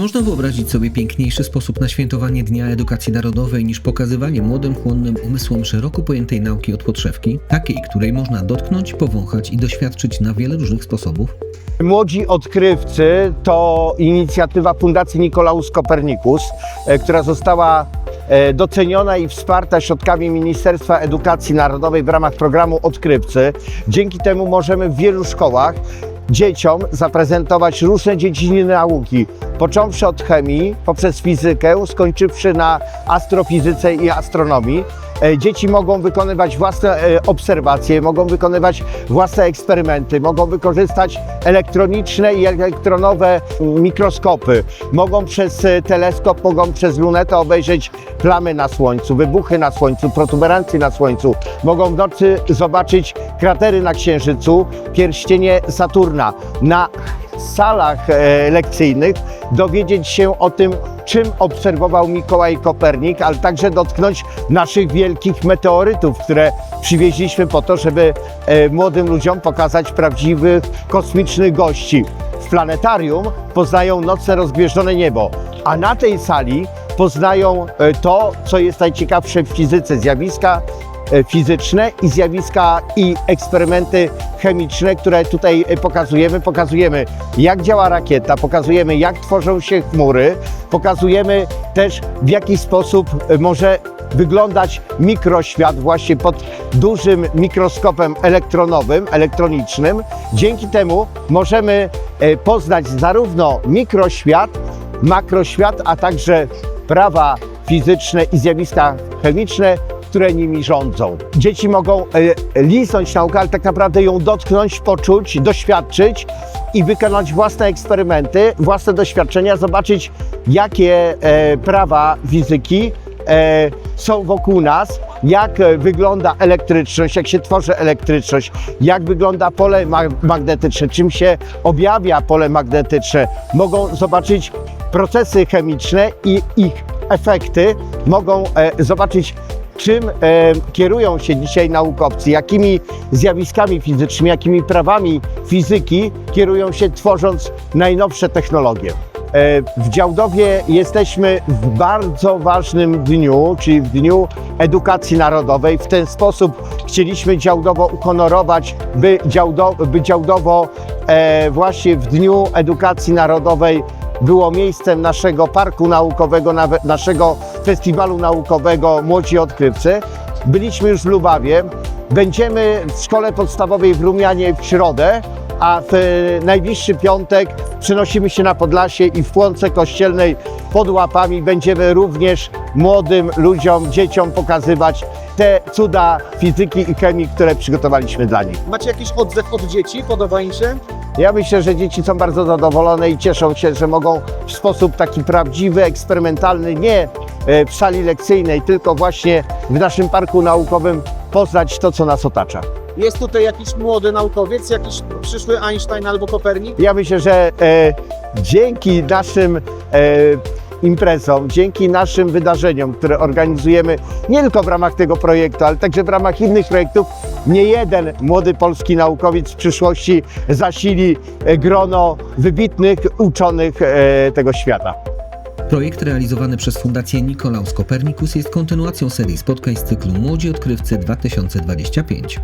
można wyobrazić sobie piękniejszy sposób na świętowanie Dnia Edukacji Narodowej niż pokazywanie młodym, chłonnym umysłom szeroko pojętej nauki od podszewki, takiej, której można dotknąć, powąchać i doświadczyć na wiele różnych sposobów? Młodzi Odkrywcy to inicjatywa Fundacji Nikolaus Kopernikus, e, która została e, doceniona i wsparta środkami Ministerstwa Edukacji Narodowej w ramach programu Odkrywcy. Dzięki temu możemy w wielu szkołach dzieciom zaprezentować różne dziedziny nauki, począwszy od chemii, poprzez fizykę, skończywszy na astrofizyce i astronomii. E, Dzieci mogą wykonywać własne e, obserwacje, mogą wykonywać własne eksperymenty, mogą wykorzystać elektroniczne i elektronowe mikroskopy, mogą przez e, teleskop, mogą przez lunetę obejrzeć plamy na Słońcu, wybuchy na Słońcu, protuberancje na Słońcu, mogą w nocy zobaczyć kratery na Księżycu, pierścienie Saturna. Na salach e, lekcyjnych dowiedzieć się o tym, czym obserwował Mikołaj Kopernik, ale także dotknąć naszych wielkich meteorytów, które przywieźliśmy po to, żeby e, młodym ludziom pokazać prawdziwych kosmicznych gości. W planetarium poznają nocne rozgwieżdżone niebo, a na tej sali poznają e, to, co jest najciekawsze w fizyce, zjawiska fizyczne i zjawiska i eksperymenty chemiczne, które tutaj e, pokazujemy. Pokazujemy, jak działa rakieta, pokazujemy, jak tworzą się chmury, pokazujemy też, w jaki sposób e, może wyglądać mikroświat właśnie pod dużym mikroskopem elektronowym, elektronicznym. Dzięki temu możemy e, poznać zarówno mikroświat, makroświat, a także prawa fizyczne i zjawiska chemiczne, które nimi rządzą. Dzieci mogą e, liznąć naukę, ale tak naprawdę ją dotknąć, poczuć, doświadczyć i wykonać własne eksperymenty, własne doświadczenia, zobaczyć jakie e, prawa fizyki e, są wokół nas, jak e, wygląda elektryczność, jak się tworzy elektryczność, jak wygląda pole ma- magnetyczne, czym się objawia pole magnetyczne. Mogą zobaczyć procesy chemiczne i ich efekty, mogą e, zobaczyć czym e, kierują się dzisiaj naukowcy, jakimi zjawiskami fizycznymi, jakimi prawami fizyki kierują się tworząc najnowsze technologie. E, W Działdowie jesteśmy w bardzo ważnym dniu, czyli w Dniu Edukacji Narodowej. W ten sposób chcieliśmy Działdowo uhonorować, by, Działdo, by Działdowo e, właśnie w Dniu Edukacji Narodowej było miejscem naszego parku naukowego, naszego festiwalu naukowego Młodzi Odkrywcy. Byliśmy już w Lubawie, będziemy w szkole podstawowej w Rumianie w środę, a w najbliższy piątek przenosimy się na Podlasie i w Płonce Kościelnej pod łapami będziemy również młodym ludziom, dzieciom pokazywać te cuda fizyki i chemii, które przygotowaliśmy dla nich. Macie jakiś odzew od dzieci? Podoba im się? Ja myślę, że dzieci są bardzo zadowolone i cieszą się, że mogą w sposób taki prawdziwy, eksperymentalny, nie e, w sali lekcyjnej, tylko właśnie w naszym parku naukowym poznać to, co nas otacza. Jest tutaj jakiś młody naukowiec, jakiś przyszły Einstein albo Kopernik? Ja myślę, że e, dzięki naszym e, imprezom, dzięki naszym wydarzeniom, które organizujemy nie tylko w ramach tego projektu, ale także w ramach innych projektów, nie jeden młody polski naukowiec w przyszłości zasili e, grono wybitnych uczonych e, tego świata. Projekt realizowany przez Fundację Nikolaus Kopernikus jest kontynuacją serii spotkań z cyklu Młodzi Odkrywcy 2025.